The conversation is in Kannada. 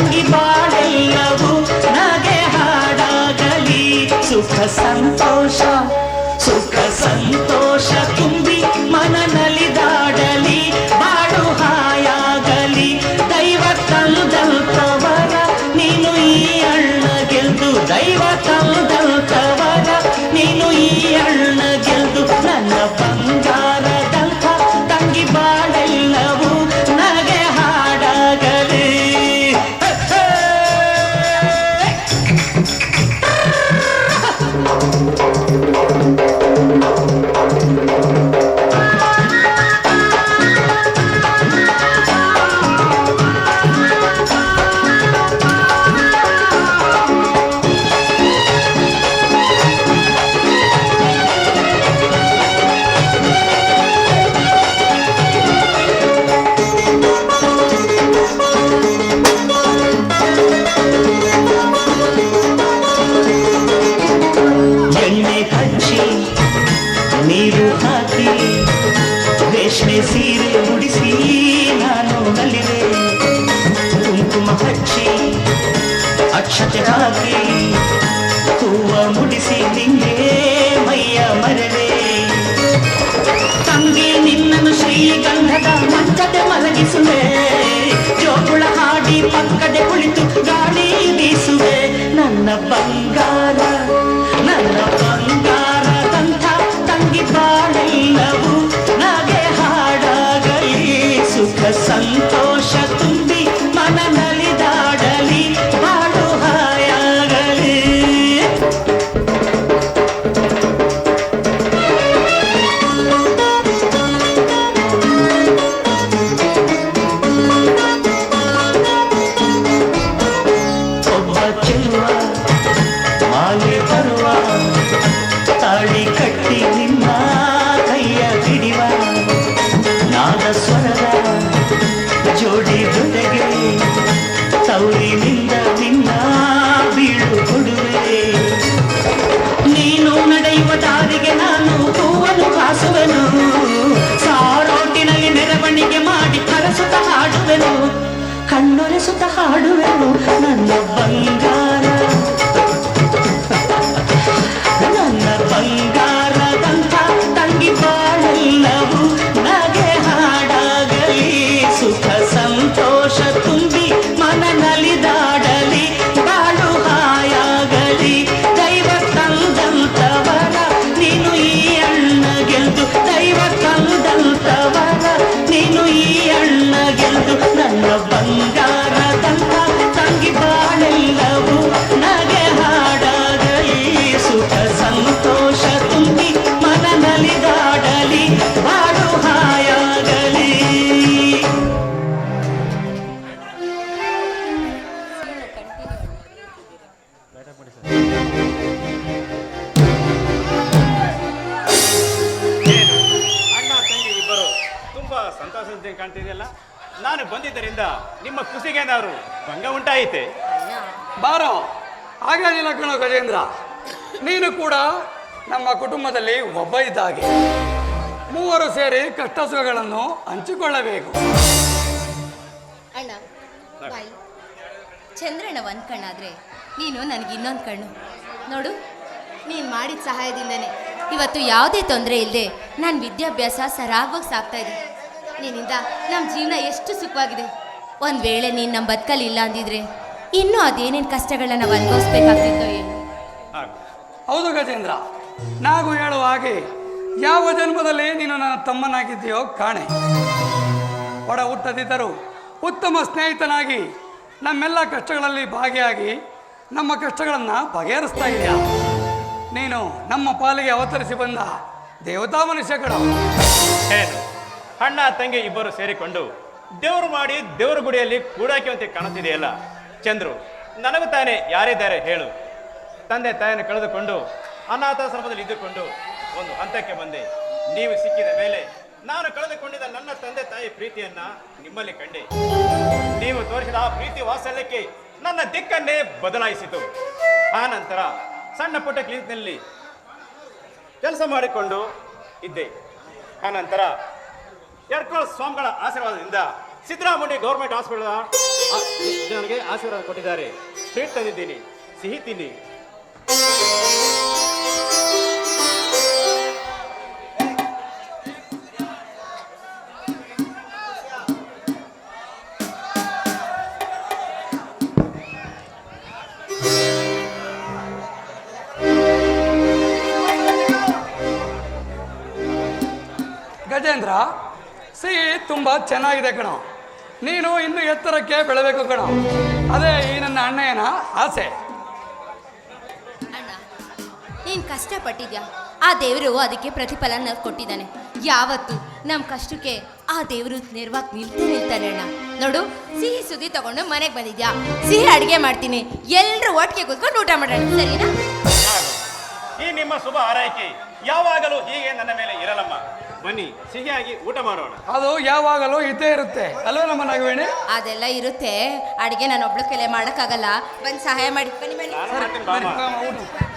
ಭಂಗಿ ಬಾಳೆಲ್ಲವೂ ನಗೆ ಹಾಡಾಗಲಿ. ಸುಖ ಸಂತೋಷ ಸುಖ ಸಂತೋಷ. ಅಕ್ಷತೆ ಹಾಕಿ ಹೂವ ಮುಡಿಸಿ ನಿಂಗೆ ಮೈಯ ಮರಳೆ. ತಂಗಿ ನಿನ್ನನ್ನು ಶ್ರೀಗಂಧದ ಮಂಚದೆ ಮಲಗಿಸುವೆ. ಜೋಗುಳ ಹಾಡಿ ಪಕ್ಕದೆ ಕುಳಿತು ಗಾಳಿ ಬೀಸುವೆ. ನನ್ನ ಬಂಗಾರ, ನನ್ನ ಬಂಗಾರದಂಥ ತಂಗಿ ಬಾಳೆಲ್ಲವೂ ನಗೆ ಹಾಡಾಗಲಿ. ಸುಖ ಸಂತೋಷ ಸಂತೋಷದಿಂದ ಕಾಣ್ತಿದೆಯಲ್ಲ? ನಾನು ಬಂದಿದ್ದರಿಂದ ನಿಮ್ಮ ಖುಷಿಗೇನಾದ್ರು ಭಂಗ ಉಂಟಾಯಿತೆ? ಬಾರೋ ಹಾಗೇನಿಲ್ಲ ಕಣೋ ಗಜೇಂದ್ರ. ನೀನು ಕೂಡ ನಮ್ಮ ಕುಟುಂಬದಲ್ಲಿ ಒಬ್ಬ ಇದ್ದಾಗೆ. ಮೂವರು ಸೇರಿ ಕಷ್ಟ ಸುಖಗಳನ್ನು ಹಂಚಿಕೊಳ್ಳಬೇಕು. ಅಣ್ಣ ಬಾಯ್. ಚಂದ್ರಣ್ಣ ಒಂದು ಕಣ್ಣಾದ್ರೆ ನೀನು ನನಗೆ ಇನ್ನೊಂದು ಕಣ್ಣು. ನೋಡು ನೀನು ಮಾಡಿದ ಸಹಾಯದಿಂದನೇ. ಇವತ್ತು ಯಾವುದೇ ತೊಂದರೆ ಇಲ್ಲದೆ ನನ್ನ ವಿದ್ಯಾಭ್ಯಾಸ ಸರಾಗವಾಗಿ ಸಾಕ್ತಾ ಇದೆ ನಿನ್ನಿಂದ ನಮ್ಮ ಜೀವನ ಎಷ್ಟು ಸುಖವಾಗಿದೆ. ಒಂದು ವೇಳೆ ನೀನು ನಮ್ಮ ಬದುಕಲ್ಲಿ ಇಲ್ಲ ಅಂದಿದ್ರೆ ಇನ್ನೂ ಅದೇನೇನು ಕಷ್ಟಗಳನ್ನ ನಾವು ಅನುಭವಿಸ್ಬೇಕಾಗ್ತಿತ್ತು ಏನು? ಹೌದು ಗಜೇಂದ್ರ. ನಾವು ಹೇಳುವ ಹಾಗೆ ಯಾವ ಜನ್ಮದಲ್ಲಿ ನೀನು ನನ್ನ ತಮ್ಮನಾಗಿದ್ದೀಯೋ ಕಾಣೆ. ಒಡ ಹುಟ್ಟದಿದ್ದರೂ ಉತ್ತಮ ಸ್ನೇಹಿತನಾಗಿ ನಮ್ಮೆಲ್ಲ ಕಷ್ಟಗಳಲ್ಲಿ ಭಾಗಿಯಾಗಿ ನಮ್ಮ ಕಷ್ಟಗಳನ್ನು ಬಗೆಹರಿಸ್ತಾ ಇದೆಯಾ ನೀನು ನಮ್ಮ ಪಾಲಿಗೆ ಅವತರಿಸಿ ಬಂದ ದೇವತಾ ಮನುಷ್ಯಗಳು. ಏನು ಅಣ್ಣ ತಂಗಿ ಇಬ್ಬರು ಸೇರಿಕೊಂಡು ದೇವರು ಮಾಡಿ ದೇವ್ರ ಗುಡಿಯಲ್ಲಿ ಕೂಡಾಕಿವಂತೆ ಕಾಣುತ್ತಿದೆಯಲ್ಲ? ಚಂದ್ರು, ನನಗೂ ತಾನೇ ಯಾರಿದ್ದಾರೆ ಹೇಳು. ತಂದೆ ತಾಯಿಯನ್ನು ಕಳೆದುಕೊಂಡು ಅನಾಥಾಶ್ರಮದಲ್ಲಿ ಇದ್ದುಕೊಂಡು ಒಂದು ಹಂತಕ್ಕೆ ಬಂದೆ. ನೀವು ಸಿಕ್ಕಿದ ಮೇಲೆ ನಾನು ಕಳೆದುಕೊಂಡಿದ್ದ ನನ್ನ ತಂದೆ ತಾಯಿ ಪ್ರೀತಿಯನ್ನ ನಿಮ್ಮಲ್ಲಿ ಕಂಡೆ. ನೀವು ತೋರಿಸಿದ ಆ ಪ್ರೀತಿ ವಾತ್ಸಲ್ಯಕ್ಕೆ ನನ್ನ ದಿಕ್ಕನ್ನೇ ಬದಲಾಯಿಸಿತು. ಆ ನಂತರ ಸಣ್ಣ ಪುಟ್ಟ ಕ್ಲಿನಿಕ್ನಲ್ಲಿ ಕೆಲಸ ಮಾಡಿಕೊಂಡು ಇದ್ದೆ. ಆನಂತರ ಎರ್ಕೋಳ ಸ್ವಾಮಿಗಳ ಆಶೀರ್ವಾದದಿಂದ ಸಿದ್ದರಾಮುಂಡಿ ಗೌರ್ಮೆಂಟ್ ಹಾಸ್ಪಿಟಲ್ ನನಗೆ ಆಶೀರ್ವಾದ ಕೊಟ್ಟಿದ್ದಾರೆ. ಸ್ವೀಟ್ ತಂದಿದ್ದೀನಿ. ಸಿಹಿ ತಿನ್ನಿ. ಗಜೇಂದ್ರ ಸಿಹಿ ತುಂಬ ಚೆನ್ನಾಗಿದೆ ಕಣ. ನೀನು ಇನ್ನು ಎತ್ತರಕ್ಕೆ ಬೆಳಬೇಕು ಕಣೋ. ಅದೇ ಈ ನನ್ನ ಅಣ್ಣಯ್ಯನ ಆಸೆ. ಅಣ್ಣ ನೀನು ಕಷ್ಟಪಟ್ಟಿದ್ಯಾ? ಆ ದೇವರು ಅದಕ್ಕೆ ಪ್ರತಿಫಲ ಕೊಟ್ಟಿದ್ದಾನೆ. ಯಾವತ್ತು ನಮ್ಮ ಕಷ್ಟಕ್ಕೆ ಆ ದೇವರು ನೆರವಾಗಿ ನಿಲ್ತಾ ನಿಲ್ತಾನೆ ಅಣ್ಣ. ನೋಡು ಸಿಹಿ ಸುದ್ದಿ ತಗೊಂಡು ಮನೆಗೆ ಬಂದಿದ್ಯಾ? ಸಿಹಿ ಅಡುಗೆ ಮಾಡ್ತೀನಿ. ಎಲ್ಲರೂ ಒಟ್ಟಿಗೆ ಕೂತ್ಕೊಂಡು ಊಟ ಮಾಡೋಣ. ಸರಿನಾ? ಈ ನಿಮ್ಮ ಶುಭ ಆರೈಕೆ ಯಾವಾಗಲೂ ಹೀಗೆ ನನ್ನ ಮೇಲೆ ಇರಲಮ್ಮ ಬನ್ನಿ ಸಿಹಿಯಾಗಿ ಊಟ ಮಾಡೋಣ. ಅದು ಯಾವಾಗಲೂ ಇದ್ದೇ ಇರುತ್ತೆ. ಅಲ್ವಾ ನಮ್ಮ ನಾಗವೇಣಿ? ಅದೆಲ್ಲ ಇರುತ್ತೆ. ಅಡಿಗೆ ನಾನು ಒಬ್ಳು ಕೆಲೆ ಮಾಡೋಕ್ಕಾಗಲ್ಲ. ಬಂದು ಸಹಾಯ ಮಾಡಿ. ಬನ್ನಿ ಬನ್ನಿ. ನಾನು ಮಾಡ್ತೀನಿ